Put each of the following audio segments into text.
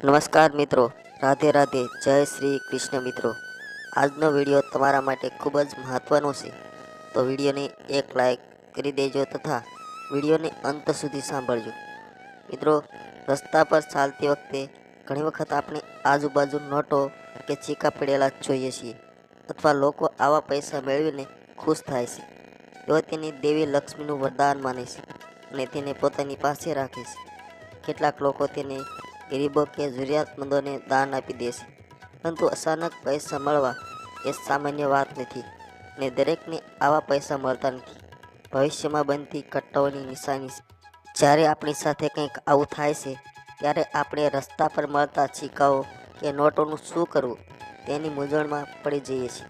નમસ્કાર મિત્રો. રાધે રાધે. જય શ્રી કૃષ્ણ મિત્રો. આજનો વીડિયો તમારા માટે ખૂબ જ મહત્વનો છે. તો વિડીયોને એક લાઈક કરી દેજો તથા વિડીયોને અંત સુધી સાંભળજો. મિત્રો, રસ્તા પર ચાલતી વખતે ઘણી વખત આપણે આજુબાજુ નોટો કે ચીકા પડેલા જોઈએ છીએ અથવા લોકો આવા પૈસા મેળવીને ખુશ થાય છે. તેઓ તેની દેવી લક્ષ્મીનું વરદાન માને છે અને તેને પોતાની પાસે રાખે છે. કેટલાક લોકો તેને ગરીબો કે જરૂરિયાતમંદોને દાન આપી દે છે પરંતુ અચાનક પૈસા મળવા એ સામાન્ય વાત નથી ને દરેકને આવા પૈસા મળતા નથી. ભવિષ્યમાં બનતી કટ્ટાઓની નિશાની જ્યારે આપણી સાથે કંઈક આવું થાય છે, ત્યારે આપણે રસ્તા પર મળતા છીકાઓ કે નોટોનું શું કરવું તેની મૂંઝવણમાં પડી જઈએ છીએ.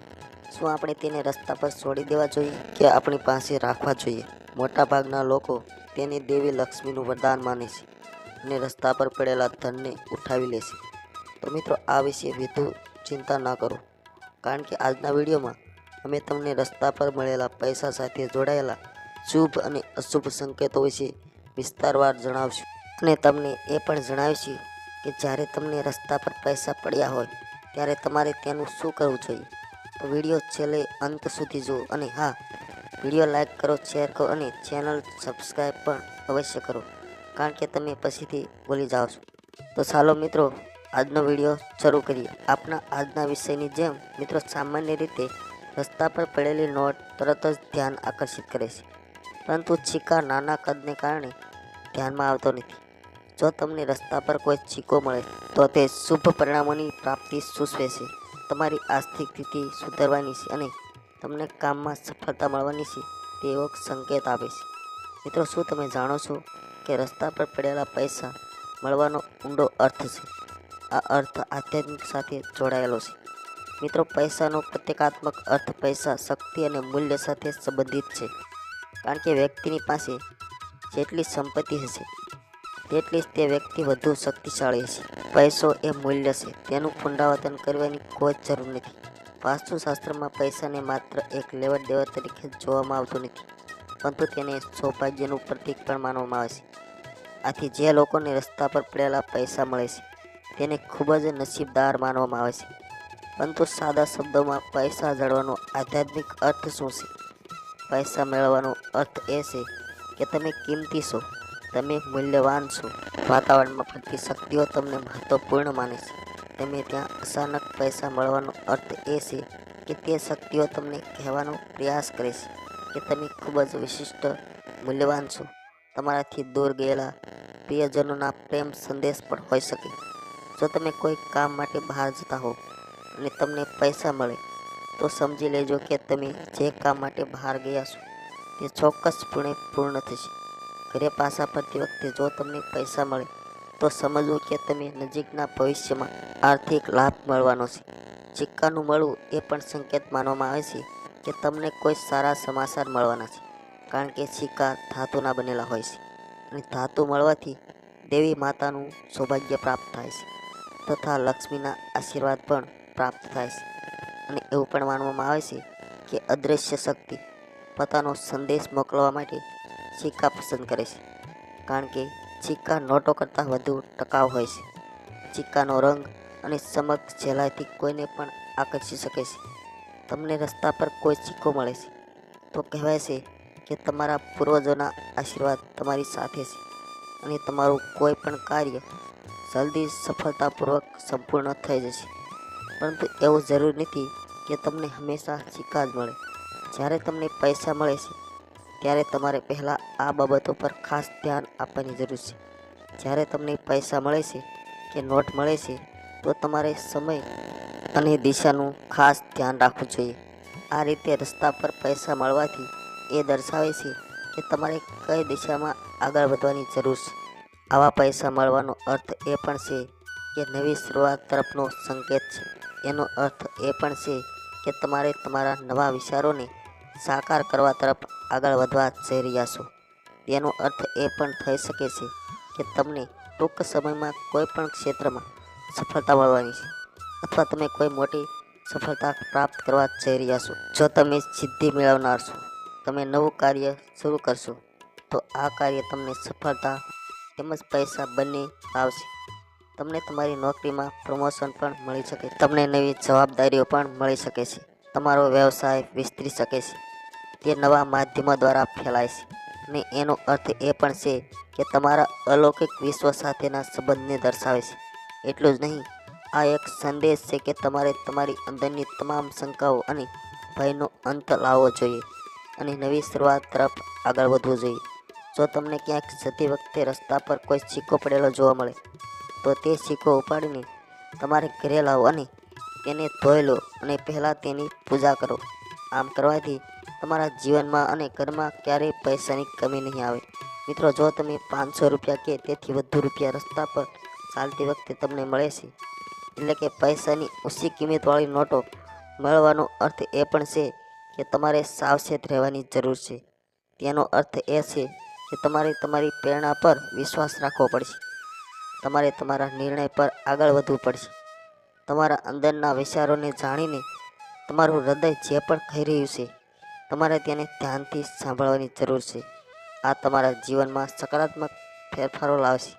શું આપણે તેને રસ્તા પર છોડી દેવા જોઈએ કે આપણી પાસે રાખવા જોઈએ? મોટાભાગના લોકો તેને દેવી લક્ષ્મીનું વરદાન માને છે. અને રસ્તા પર પડેલા ધનને ઉઠાવી લેશે. તો મિત્રો, આ વિશે વધુ ચિંતા ના કરો. કારણ કે આજના વિડીયોમાં અમે તમને રસ્તા પર મળેલા પૈસા સાથે જોડાયેલા શુભ અને અશુભ સંકેતો વિશે વિસ્તારવાર જણાવશું. અને તમને એ પણ જણાવીશું કે જ્યારે તમને રસ્તા પર પૈસા પડ્યા હોય, ત્યારે તમારે તેનું શું કરવું જોઈએ? તો વીડિયો છેલ્લે અંત સુધી જુઓ અને હા, વીડિયો લાઇક કરો, શેર કરો અને ચેનલ સબસ્ક્રાઈબ પણ અવશ્ય કરો. કારણ કે તમે પછીથી ભૂલી જાઓ છો. તો ચાલો મિત્રો, આજનો વીડિયો શરૂ કરીએ. આપણા આજના વિષયની જેમ, મિત્રો સામાન્ય રીતે રસ્તા પર પડેલી નોટ તરત જ ધ્યાન આકર્ષિત કરે છે. પરંતુ છીકા નાના કદને કારણે ધ્યાનમાં આવતો નથી. જો તમને રસ્તા પર કોઈ છીકો મળે, તો તે શુભ પરિણામોની પ્રાપ્તિ સૂચવે છે. તમારી આર્થિક સ્થિતિ સુધારવાની છે અને તમને કામમાં સફળતા મળવાની છે, તેવો સંકેત આપે છે. મિત્રો, શું તમે જાણો છો કે રસ્તા પર પડેલા પૈસા મળવાનો ઊંડો અર્થ છે. આ અર્થ આધ્યાત્મિક સાથે જોડાયેલો છે. મિત્રો, પૈસાનો પ્રત્યેકાત્મક અર્થ પૈસા, શક્તિ અને મૂલ્ય સાથે સંબંધિત છે. કારણ કે વ્યક્તિની પાસે જેટલી સંપત્તિ હશે, તેટલી જ તે વ્યક્તિ વધુ શક્તિશાળી હશે. પૈસો એ મૂલ્ય છે. તેનું પુનરાવર્તન કરવાની કોઈ જ જરૂર નથી. વાસ્તુશાસ્ત્રમાં પૈસાને માત્ર એક લેવડ દેવડ તરીકે જોવામાં આવતું નથી. પરંતુ તેને સૌભાગ્યનું પ્રતીક પણ માનવામાં આવે છે. આથી જે લોકોને રસ્તા પર પડેલા પૈસા મળે છે, તેને ખૂબ જ નસીબદાર માનવામાં આવે છે. પરંતુ સાદા શબ્દોમાં પૈસા જળવાનો આધ્યાત્મિક અર્થ શું છે? પૈસા મેળવવાનો અર્થ એ છે કે તમે કિંમતી છો, તમે મૂલ્યવાન છો. વાતાવરણમાં ફરતી શક્તિઓ તમને મહત્વપૂર્ણ માને છે. તમે ત્યાં અચાનક પૈસા મળવાનો અર્થ એ છે કે તે શક્તિઓ તમને કહેવાનો પ્રયાસ કરે છે કે તમે ખૂબ જ વિશિષ્ટ, મૂલ્યવાન છો. તમારાથી દૂર ગયેલા પ્રિયજનોના પ્રેમ સંદેશ પણ હોઈ શકે. જો તમે કોઈ કામ માટે બહાર જતા હો અને તમને પૈસા મળે, તો સમજી લેજો કે તમે જે કામ માટે બહાર ગયા છો, તે ચોક્કસપણે પૂર્ણ થશે. ઘરે પાછા ફરતી વખતે જો તમને પૈસા મળે, તો સમજવું કે તમે નજીકના ભવિષ્યમાં આર્થિક લાભ મળવાનો છે. સિક્કાનું મળવું એ પણ સંકેત માનવામાં આવે છે કે તમને કોઈ સારા સમાચાર મળવાના છે, કારણ કે સિક્કા ધાતુના બનેલા હોય છે. અને ધાતુ મળવાથી દેવી માતાનું સૌભાગ્ય પ્રાપ્ત થાય છે. તથા લક્ષ્મીના આશીર્વાદ પણ પ્રાપ્ત થાય છે. અને એવું પણ માનવામાં આવે છે કે અદૃશ્ય શક્તિ પોતાનો સંદેશ મોકલવા માટે સિક્કા પસંદ કરે છે. કારણ કે સિક્કા નોટો કરતાં વધુ ટકાઉ હોય છે. સિક્કાનો રંગ અને ચમક સહેલાઈથી કોઈને પણ આકર્ષી શકે છે. તમને રસ્તા પર કોઈ સિક્કો મળે છે. તો કહેવાય છે કે તમારા પૂર્વજોના આશીર્વાદ તમારી સાથે છે અને તમારું કોઈ પણ કાર્ય જલ્દી સફળતાપૂર્વક સંપૂર્ણ થઈ જશે. પરંતુ એવું જરૂર નથી કે તમને હંમેશા સિક્કા જ મળે. જ્યારે તમને પૈસા મળે છે, ત્યારે તમારે પહેલાં આ બાબતો પર ખાસ ધ્યાન આપવાની જરૂર છે. જ્યારે તમને પૈસા મળે છે કે નોટ મળે છે, તો તમારે સમય અને દિશાનું ખાસ ધ્યાન રાખવું જોઈએ. આ રીતે રસ્તા પર પૈસા મળવાથી એ દર્શાવે છે કે તમારે કઈ દિશામાં આગળ વધવાની જરૂર છે. આવા પૈસા મળવાનો અર્થ એ પણ છે કે નવી શરૂઆત તરફનો સંકેત છે. એનો અર્થ એ પણ છે કે તમારે તમારા નવા વિચારોને સાકાર કરવા તરફ આગળ વધવા જઈ રહ્યા છો. તેનો અર્થ એ પણ થઈ શકે છે કે તમને ટૂંક સમયમાં કોઈ પણ ક્ષેત્રમાં સફળતા મળવાની છે અથવા તમે કોઈ મોટી સફળતા પ્રાપ્ત કરવા જઈ રહ્યા છો. જો તમે સિદ્ધિ મેળવનાર છો તમે નવું કાર્ય શરૂ કરશો, તો આ કાર્ય તમને સફળતા તેમજ પૈસા બંને આવશે. તમને તમારી નોકરીમાં પ્રમોશન પણ મળી શકે, તમને નવી જવાબદારીઓ પણ મળી શકે છે, તમારો વ્યવસાય વિસ્તરી શકે છે, તે નવા માધ્યમો દ્વારા ફેલાય છે. અને એનો અર્થ એ પણ છે કે તમારા અલૌકિક વિશ્વ સાથેના સંબંધને દર્શાવે છે. એટલું જ નહીં, આ એક સંદેશ છે કે તમારે તમારી અંદરની તમામ શંકાઓ અને ભયનો અંત લાવવો જોઈએ. અને નવી શરૂઆત તરફ આગળ વધવું જોઈએ. જો તમને ક્યાંક જતી વખતે રસ્તા પર કોઈ સિક્કો પડેલો જોવા મળે, તો તે સિક્કો ઉપાડીને તમારે ઘરે લાવો અને તેને ધોઈ લો અને પહેલાં તેની પૂજા કરો. આમ કરવાથી તમારા જીવનમાં અને ઘરમાં ક્યારેય પૈસાની કમી નહીં આવે. મિત્રો, જો તમે પાંચસો રૂપિયા કે તેથી વધુ રૂપિયા રસ્તા પર ચાલતી વખતે તમને મળે છે, એટલે કે પૈસાની ઓછી કિંમતવાળી નોટો મળવાનો અર્થ એ પણ છે કે તમારે સાવચેત રહેવાની જરૂર છે. તેનો અર્થ એ છે કે તમારે તમારી પ્રેરણા પર વિશ્વાસ રાખવો પડશે. તમારે તમારા નિર્ણય પર આગળ વધવું પડશે. તમારા અંદરના વિચારોને જાણીને તમારું હૃદય જે પણ કહી રહ્યું છે, તમારે તેને ધ્યાનથી સાંભળવાની જરૂર છે. આ તમારા જીવનમાં સકારાત્મક ફેરફારો લાવશે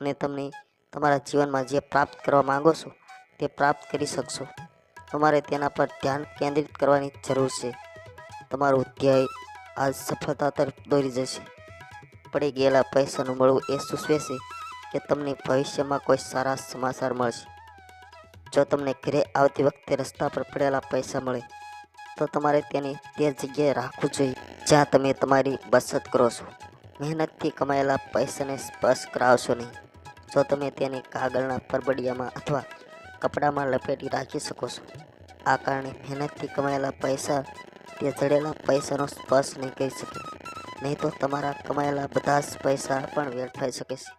અને તમને તમારા જીવનમાં જે પ્રાપ્ત કરવા માંગો છો, તે પ્રાપ્ત કરી શકશો. તમારે તેના પર ધ્યાન કેન્દ્રિત કરવાની જરૂર છે. તમારું ધ્યેય આજ સફળતા તરફ દોરી જશે. પડી ગયેલા પૈસાનું મળવું એ સૂચવે છે કે તમને ભવિષ્યમાં કોઈ સારા સમાચાર મળશે. જો તમને ઘરે આવતી વખતે રસ્તા પર પડેલા પૈસા મળે, તો તમારે તેને તે જગ્યાએ રાખવું જોઈએ જ્યાં તમે તમારી બચત કરો છો. મહેનતથી કમાયેલા પૈસાને સ્પર્શ કરાવશો નહીં. જો તમે તેને કાગળના પરબડિયામાં અથવા કપડામાં લપેટી રાખી શકો છો. આ કારણે મહેનતથી કમાયેલા પૈસા તે જડેલા પૈસાનો સ્પર્શ નહીં કરી શકે. નહીં તો તમારા કમાયેલા બધા જ પૈસા પણ વેડફાઈ શકે છે.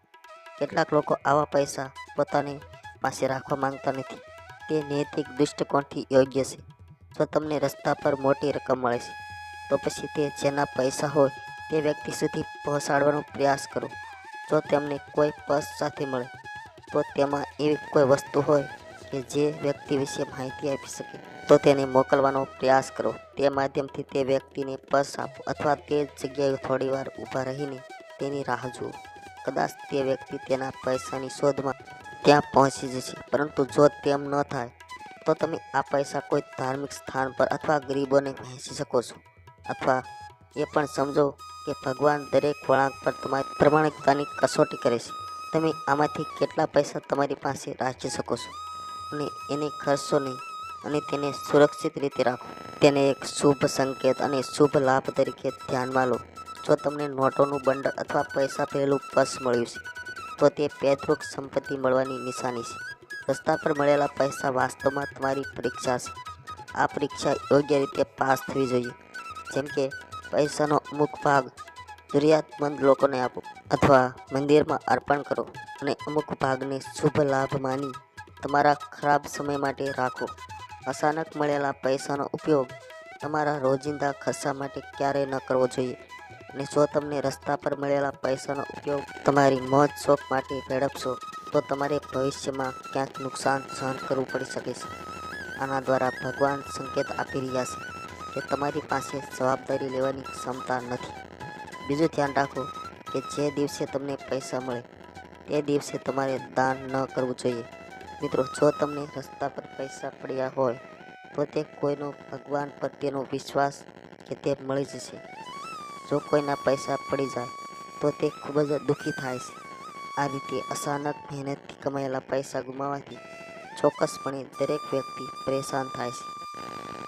કેટલાક લોકો આવા પૈસા પોતાની પાસે રાખવા માંગતા નથી તે નૈતિક દૃષ્ટિકોણથી યોગ્ય છે. જો તમને રસ્તા પર મોટી રકમ મળે છે, તો પછી તે જેના પૈસા હોય તે વ્યક્તિ સુધી પહોંચાડવાનો પ્રયાસ કરો. જો તેમને કોઈ પર્સ સાથે મળે, તો તેમાં એવી કોઈ વસ્તુ હોય કે જે વ્યક્તિ વિશે માહિતી આપી શકે, તો તેને મોકલવાનો પ્રયાસ કરો. તે માધ્યમથી તે વ્યક્તિને પર્સ આપો અથવા તે જગ્યાએ થોડીવાર ઊભા રહીને તેની રાહ જુઓ. કદાચ તે વ્યક્તિ તેના પૈસાની શોધમાં ત્યાં પહોંચી જશે, પરંતુ જો તેમ ન થાય, તો તમે આ પૈસા કોઈ ધાર્મિક સ્થાન પર અથવા ગરીબોને વહેંચી શકો છો. અથવા એ પણ સમજો કે ભગવાન દરેક વળાંક પર તમારી પ્રમાણિકતાની કસોટી કરે છે. તમે આમાંથી કેટલા પૈસા તમારી પાસે રાખી શકો છો? અને એને ખર્ચો નહીં અને તેને સુરક્ષિત રીતે રાખો. તેને એક શુભ સંકેત અને શુભ લાભ તરીકે ધ્યાનમાં લો. જો તમને નોટોનું બંડલ અથવા પૈસા ભરેલું પર્સ મળ્યું છે, તો તે પૈતૃક સંપત્તિ મળવાની નિશાની છે. રસ્તા પર મળેલા પૈસા વાસ્તવમાં તમારી પરીક્ષા છે. આ પરીક્ષા યોગ્ય રીતે પાસ થવી જોઈએ. જેમ કે પૈસાનો અમુક ભાગ જરૂરિયાતમંદ લોકોને આપો અથવા મંદિરમાં અર્પણ કરો અને અમુક ભાગને શુભ લાભ માની તમારા ખરાબ સમય માટે રાખો. અચાનક મળેલા પૈસાનો ઉપયોગ તમારા રોજિંદા ખર્ચા માટે ક્યારેય ન કરવો જોઈએ. અને જો તમને રસ્તા પર મળેલા પૈસાનો ઉપયોગ તમારી મોજ શોખ માટે વેડપશો તો તમારે ભવિષ્યમાં ક્યાંક નુકસાન સહન કરવું પડી શકે છે. આના દ્વારા ભગવાન સંકેત આપી રહ્યા છે કે તમારી પાસે જવાબદારી લેવાની ક્ષમતા નથી. બીજું ધ્યાન રાખો કે જે દિવસે તમને પૈસા મળે, તે દિવસે તમારે દાન ન કરવું જોઈએ. મિત્રો, જો તમને રસ્તા પર પૈસા પડ્યા હોય, તો તે કોઈનો ભગવાન પ્રત્યેનો વિશ્વાસ કે તે મળી જશે. જો કોઈના પૈસા પડી જાય, તો તે ખૂબ જ દુઃખી થાય છે. આ રીતે અચાનક મહેનતથી કમાયેલા પૈસા ગુમાવવાથી ચોક્કસપણે દરેક વ્યક્તિ પરેશાન થાય છે.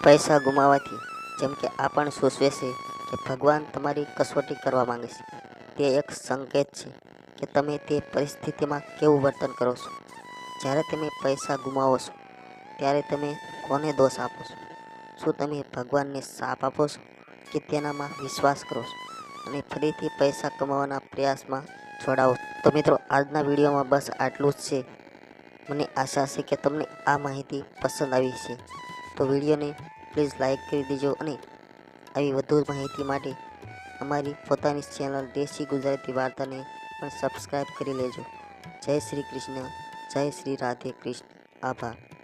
પૈસા ગુમાવવાથી જેમ કે આ પણ સૂચવે છે કે ભગવાન તમારી કસોટી કરવા માંગે છે. તે એક સંકેત છે કે તમે તે પરિસ્થિતિમાં કેવું વર્તન કરો છો. જ્યારે તમે પૈસા ગુમાવો છો, ત્યારે તમે કોને દોષ આપો છો? શું તમે ભગવાનને સાપ આપો છો કે તેનામાં વિશ્વાસ કરો છો? અને ફરીથી પૈસા કમાવાના પ્રયાસમાં જોડાવો તો મિત્રો, આજના વિડીયોમાં બસ આટલું જ છે. મને આશા છે કે તમને આ માહિતી પસંદ આવી છે તો વિડીયોને પ્લીઝ લાઇક કરી દેજો અને આવી વધુ માહિતી માટે અમારી પોતાની ચેનલ દેશી ગુજરાતી વાર્તાને પણ સબસ્ક્રાઈબ કરી લેજો. જય શ્રી કૃષ્ણ. જય શ્રી રાધે કૃષ્ણ. આભાર.